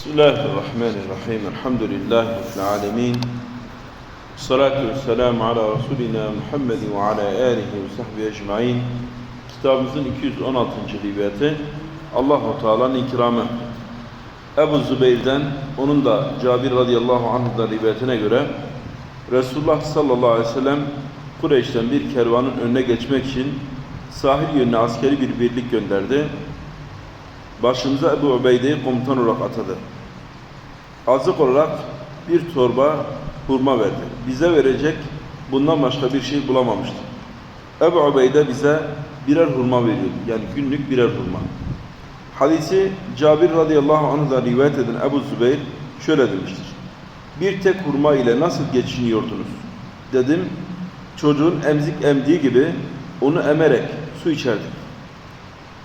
Bismillahirrahmanirrahim. Elhamdülillahi Rabbil alemin. Salatu ve selamu ala Resulina Muhammed ve ala alihi ve sahbihi ecmain. Kitabımızın 216. rivayeti Allahu Teala'nın ikramı. Ebu Zübeyr'den onun da Cabir radıyallahu anh'dan rivayetine göre Resulullah sallallahu aleyhi ve sellem Kureyş'ten bir kervanın önüne geçmek için sahil yönüne askeri bir birlik gönderdi. Başımıza Ebu Ubeyde'yi komutan olarak atadı. Azık olarak bir torba hurma verdi. Bize verecek bundan başka bir şey bulamamıştı. Ebu Ubeyde bize birer hurma veriyordu. Yani günlük birer hurma. Hadisi Cabir radıyallahu anh'dan rivayet eden Ebu Zübeyir şöyle demiştir. Bir tek hurma ile nasıl geçiniyordunuz? Dedim, çocuğun emzik emdiği gibi onu emerek su içerdik.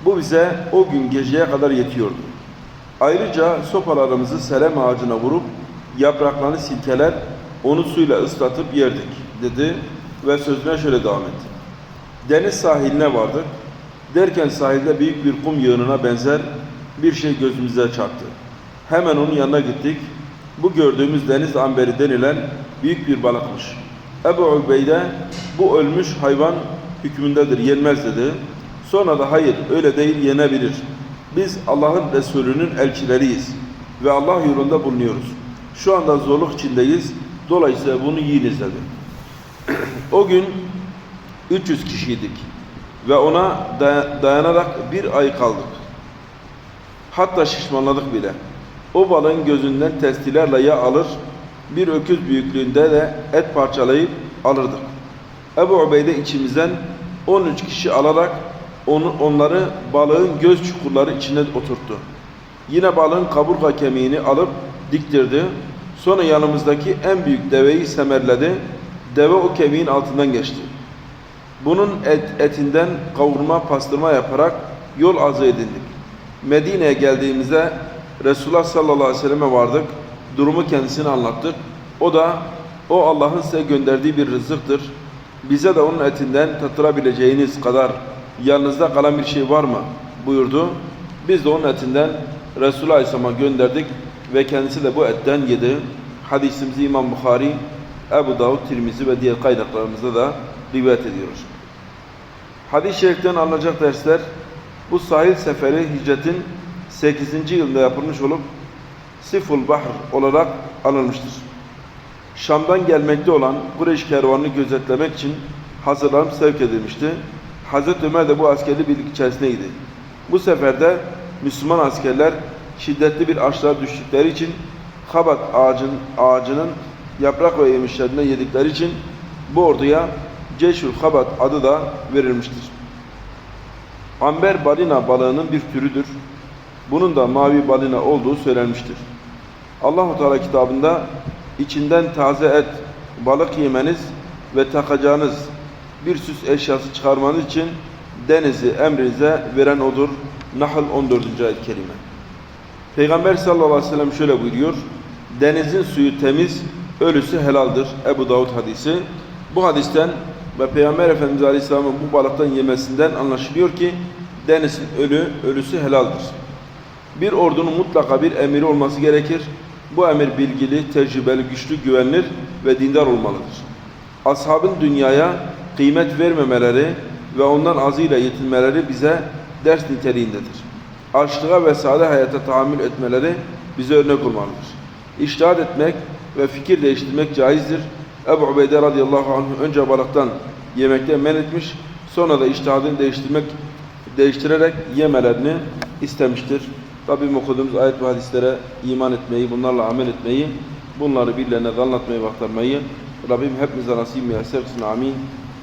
Bu bize o gün geceye kadar yetiyordu. Ayrıca sopalarımızı selem ağacına vurup yapraklarını silkeler, onu suyla ıslatıp yerdik dedi ve sözüne şöyle devam etti. Deniz sahiline vardık. Derken sahilde büyük bir kum yığınına benzer bir şey gözümüze çarptı. Hemen onun yanına gittik. Bu gördüğümüz deniz amberi denilen büyük bir balıkmış. Ebu Ubeyde bu ölmüş hayvan hükmündedir, yenmez dedi. Sonra da hayır öyle değil yenebilir. Biz Allah'ın Resulü'nün elçileriyiz ve Allah yolunda bulunuyoruz. Şu anda zorluk içindeyiz. Dolayısıyla bunu yiyiniz dedi. o gün 300 kişiydik ve ona dayanarak bir ay kaldık. Hatta şişmanladık bile. O balığın gözünden testilerle yağ alır, bir öküz büyüklüğünde de et parçalayıp alırdık. Ebu Ubeyde içimizden 13 kişi alarak onu, onları balığın göz çukurları içine oturttu. Yine balığın kaburga kemiğini alıp diktirdi. Sonra yanımızdaki en büyük deveyi semerledi. Deve o kemiğin altından geçti. Bunun et, etinden kavurma pastırma yaparak yol azı edindik. Medine'ye geldiğimizde Resulullah sallallahu aleyhi ve selleme vardık. Durumu kendisine anlattık. O da o Allah'ın size gönderdiği bir rızıktır. Bize de onun etinden tatırabileceğiniz kadar yanınızda kalan bir şey var mı? buyurdu. Biz de onun etinden Resulullah Aleyhisselam'a gönderdik ve kendisi de bu etten yedi. Hadisimizi İmam Bukhari, Ebu Davud, Tirmizi ve diğer kaynaklarımızda da rivayet ediyoruz. Hadis-i şeriften alınacak dersler bu sahil seferi hicretin 8. yılında yapılmış olup Siful Bahr olarak anılmıştır. Şam'dan gelmekte olan Kureyş kervanını gözetlemek için hazırlanıp sevk edilmişti. Hazreti Ömer de bu askerli birlik içerisindeydi. Bu seferde Müslüman askerler şiddetli bir açlığa düştükleri için Habat ağacın, ağacının yaprak ve yemişlerinden yedikleri için bu orduya Ceşül Habat adı da verilmiştir. Amber balina balığının bir türüdür. Bunun da mavi balina olduğu söylenmiştir. Allahu Teala kitabında içinden taze et, balık yemeniz ve takacağınız bir süs eşyası çıkarmanız için denizi emrinize veren odur. Nahl 14. ayet kelime. Peygamber sallallahu aleyhi ve sellem şöyle buyuruyor. Denizin suyu temiz, ölüsü helaldir. Ebu Davud hadisi. Bu hadisten ve Peygamber Efendimiz Aleyhisselam'ın bu balıktan yemesinden anlaşılıyor ki denizin ölü, ölüsü helaldir. Bir ordunun mutlaka bir emiri olması gerekir. Bu emir bilgili, tecrübeli, güçlü, güvenilir ve dindar olmalıdır. Ashabın dünyaya kıymet vermemeleri ve ondan azıyla yetinmeleri bize ders niteliğindedir. Açlığa ve sade hayata tahammül etmeleri bize örnek olmalıdır. İştihat etmek ve fikir değiştirmek caizdir. Ebu Ubeyde radıyallahu anh önce balıktan yemekte men etmiş, sonra da iştihadını değiştirmek, değiştirerek yemelerini istemiştir. Rabbim okuduğumuz ayet ve hadislere iman etmeyi, bunlarla amel etmeyi, bunları birilerine anlatmayı ve aktarmayı Rabbim hepimize nasip kısmı amin.